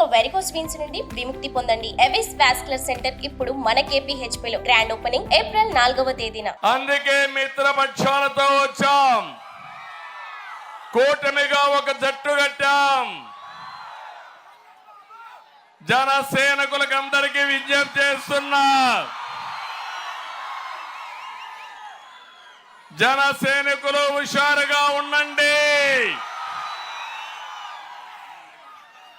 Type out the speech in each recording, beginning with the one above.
ఇక varicose veins నుండి విముక్తి పొందండి. ఎవిస్ వాస్కులర్ సెంటర్ ఇప్పుడు మన కేపీహెచ్పీ లో గ్రాండ్ ఓపెనింగ్ ఏప్రిల్ నాలుగవ తేదీన. అందుకే మిత్రపక్షాలతో వచ్చాం. కూటమిగా ఒక జట్టు కట్టాం. జనసేనకులకు అందరికీ విజ్ఞప్తి చేస్తున్నా. జనసైనికులు హుషారుగా ఉండండి.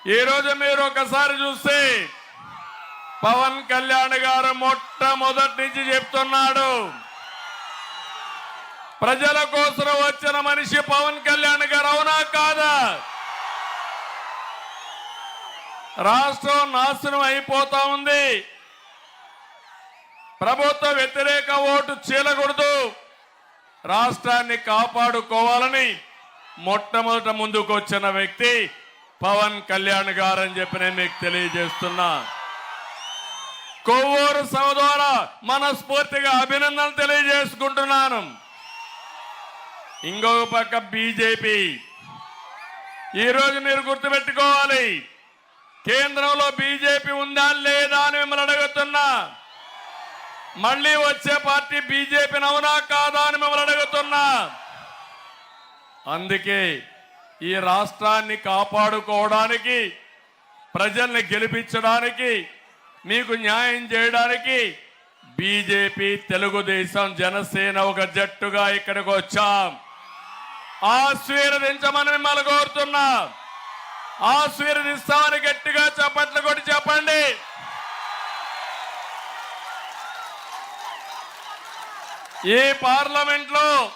ఈరోజు మీరు ఒకసారి చూస్తే పవన్ కళ్యాణ్ గారు మొట్టమొదటి నుంచి చెప్తున్నాడు ప్రజల కోసం వచ్చిన మనిషి పవన్ కళ్యాణ్ గారు అవునా కాదా? రాష్ట్రం నాశనం అయిపోతా ఉంది. ప్రభుత్వ వ్యతిరేక ఓటు చీలకూడదు. రాష్ట్రాన్ని కాపాడుకోవాలని మొట్టమొదట ముందుకు వచ్చిన వ్యక్తి పవన్ కళ్యాణ్ గారు అని చెప్పి నేను మీకు తెలియజేస్తున్నా. కొవ్వూరు సభ ద్వారా మనస్ఫూర్తిగా అభినందనలు తెలియజేసుకుంటున్నాను. ఇంకొక పక్క బీజేపీ. ఈరోజు మీరు గుర్తుపెట్టుకోవాలి కేంద్రంలో బీజేపీ ఉందా లేదా అని మిమ్మల్ని అడుగుతున్నా. మళ్ళీ వచ్చే పార్టీ బీజేపీని అవునా కాదా అని మిమ్మల్ని అడుగుతున్నా. అందుకే ఈ రాష్ట్రాన్ని కాపాడుకోవడానికి ప్రజల్ని గెలిపించడానికి మీకు న్యాయం చేయడానికి బీజేపీ తెలుగుదేశం జనసేన ఒక జట్టుగా ఇక్కడికి వచ్చాం. ఆశీర్వదించమని మిమ్మల్ని కోరుతున్నా. ఆశీర్వదిస్తామని గట్టిగా చప్పట్లు కొట్టి చెప్పండి. ఈ పార్లమెంట్లో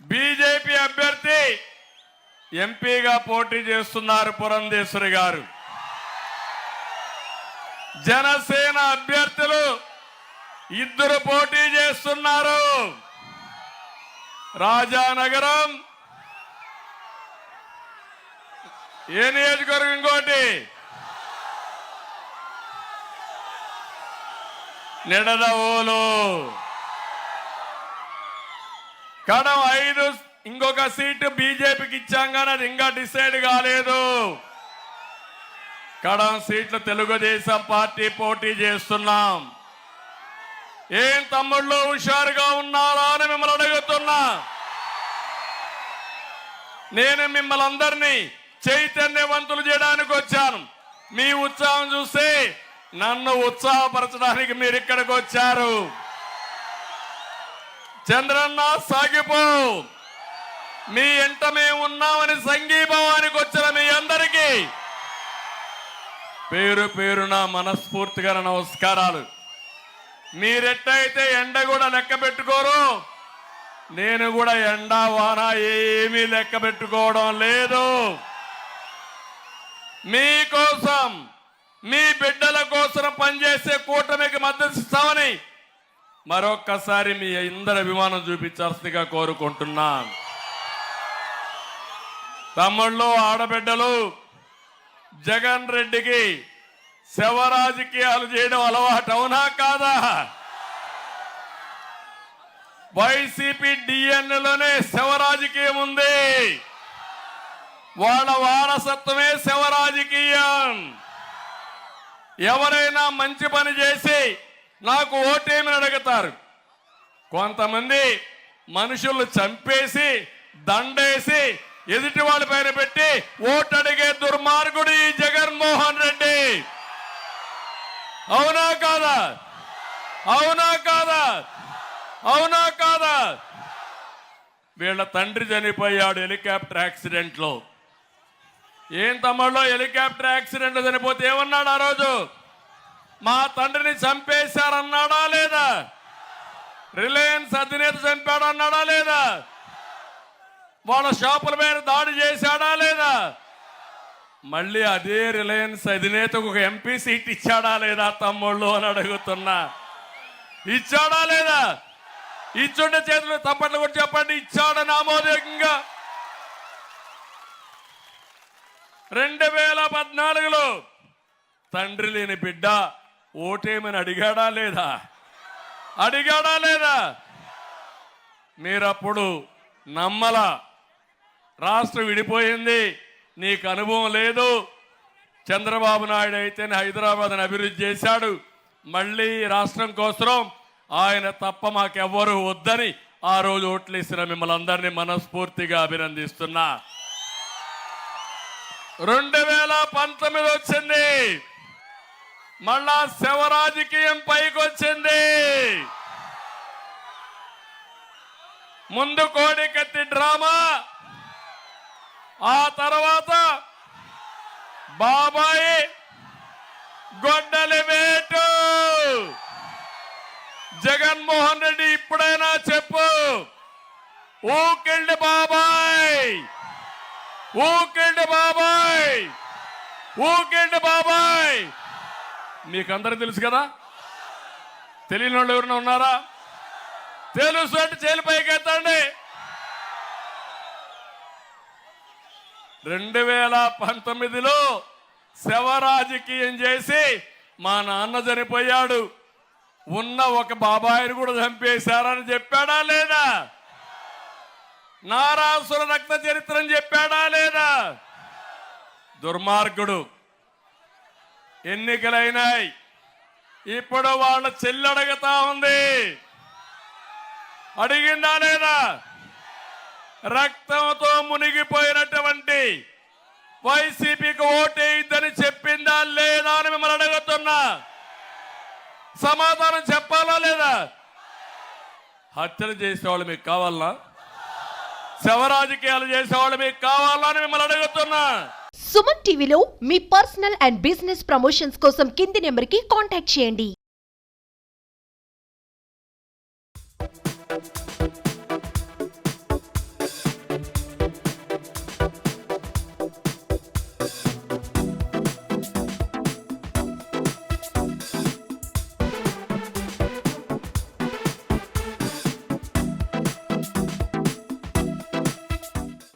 బీజేపీ అభ్యర్థి ఎంపీగా పోటీ చేస్తున్నారు పురంధేశ్వరి గారు. జనసేన అభ్యర్థులు ఇద్దరు పోటీ చేస్తున్నారు. రాజానగరం ఏ నియోజకవర్గం ఇంకోటి? నిడదవోలు. కడం ఐదు ఇంకొక సీటు బీజేపీకి ఇచ్చాం కానీ అది ఇంకా డిసైడ్ కాలేదు. కడం సీట్లు తెలుగుదేశం పార్టీ పోటీ చేస్తున్నాం. ఏం తమ్ముళ్ళు హుషారుగా ఉన్నారా అని మిమ్మల్ని అడుగుతున్నా. నేను మిమ్మల్ని అందరినీ చైతన్యవంతులు చేయడానికి వచ్చాను. మీ ఉత్సాహం చూస్తే నన్ను ఉత్సాహపరచడానికి మీరు ఇక్కడికి వచ్చారు. చంద్రన్న సాగిపో. మీ ఎంట మేము ఉన్నామని సంఘీభావానికి వచ్చిన మీ అందరికీ పేరు పేరున మనస్ఫూర్తిగా నమస్కారాలు. మీరెట్టయితే ఎండ కూడా లెక్క పెట్టుకోరు. నేను కూడా ఎండ వాన ఏమీ లెక్క పెట్టుకోవడం లేదు. మీకోసం మీ బిడ్డల కోసం పనిచేసే కూటమికి మద్దతు ఇస్తామని మరొక్కసారి మీ ఇందరి అభిమానం చూపించాల్సిందిగా కోరుకుంటున్నాను. తమ్ముళ్ళు ఆడబిడ్డలు జగన్ రెడ్డికి శవ రాజకీయాలు చేయడం అలవాటు అవునా కాదా? వైసీపీ డిఎన్ఏలోనే శవ రాజకీయం ఉంది. వాళ్ళ వారసత్వమే శవ రాజకీయం ఎవరైనా మంచి పని చేసి నాకు ఓటేమని అడుగుతారు? కొంతమంది మనుషులు చంపేసి దండేసి ఎదుటి వాళ్ళ పైన పెట్టి ఓటు అడిగే దుర్మార్గుడు ఈ జగన్మోహన్ రెడ్డి. అవునా కాదా? అవునా కాదా? అవునా కాదా? వీళ్ళ తండ్రి చనిపోయాడు హెలికాప్టర్ యాక్సిడెంట్లో ఏం తమ్ముళ్ళు హెలికాప్టర్ యాక్సిడెంట్ చనిపోతే ఏమన్నాడు ఆ రోజు? మా తండ్రిని చంపేశారన్నాడా లేదా? రిలయన్స్ అధినేత చంపాడు అన్నాడా లేదా? వాళ్ళ షాపుల మీద దాడి చేశాడా లేదా? మళ్ళీ అదే రిలయన్స్ అధినేతకు ఒక ఎంపీ సీట్ ఇచ్చాడా లేదా తమ్ముళ్ళు అని అడుగుతున్నా. ఇచ్చాడా లేదా? ఇచ్చుండే చేతులు తప్పట్లు కూడా చెప్పండి. ఇచ్చాడని ఆమోదకంగా రెండు వేల పద్నాలుగులో తండ్రి లేని బిడ్డ ఓటేమని అడిగాడా లేదా? అడిగాడా లేదా? మీరప్పుడు నమ్మల. రాష్ట్రం విడిపోయింది. నీకు అనుభవం లేదు. చంద్రబాబు నాయుడు అయితే హైదరాబాద్ని అభివృద్ధి చేశాడు. మళ్ళీ రాష్ట్రం కోసం ఆయన తప్ప మాకెవ్వరూ వద్దని ఆ రోజు ఓట్లేసిన మిమ్మల్ని అందరినీ మనస్ఫూర్తిగా అభినందిస్తున్నా. రెండు వేల పంతొమ్మిది వచ్చింది. మళ్ళా శవ రాజకీయం పైకి వచ్చింది. ముందు కోడికత్తి డ్రామా ఆ తర్వాత బాబాయి గొడ్డలి వేటు. జగన్మోహన్ రెడ్డి ఇప్పుడైనా చెప్పు. ఊకిండి బాబాయ్. ఊకిండి బాబాయ్. ఊకిండి బాబాయ్. మీకందరూ తెలుసు కదా? తెలియని వాళ్ళు ఎవరైనా ఉన్నారా? తెలుసు అంటే చేలిపైకి ఎత్తండి రెండు వేల పంతొమ్మిదిలో శవ రాజకీయం చేసి మా నాన్న చనిపోయాడు. ఉన్న ఒక బాబాయిని కూడా చంపేశారని చెప్పాడా లేదా? నారాసుర రక్త చరిత్రని చెప్పాడా లేదా? దుర్మార్గుడు. ఎన్నికలైనాయి. ఇప్పుడు వాళ్ళ చెల్లి అడుగుతా ఉంది. అడిగిందా లేదా? రక్తంతో మునిగిపోయినటువంటి వైసీపీకి ఓటేయిద్దని చెప్పిందా లేదా అని మిమ్మల్ని అడుగుతున్నా. సమాధానం చెప్పాలా లేదా? హత్యలు చేసేవాళ్ళు మీకు కావాలనా శవరాజకీయాలు చేసేవాళ్ళు మీకు కావాలా అని మిమ్మల్ని అడుగుతున్నా. సుమన్ టీవీలో మీ పర్సనల్ అండ్ బిజినెస్ ప్రమోషన్స్ కోసం కింది నెంబర్కి కాంటాక్ట్ చేయండి.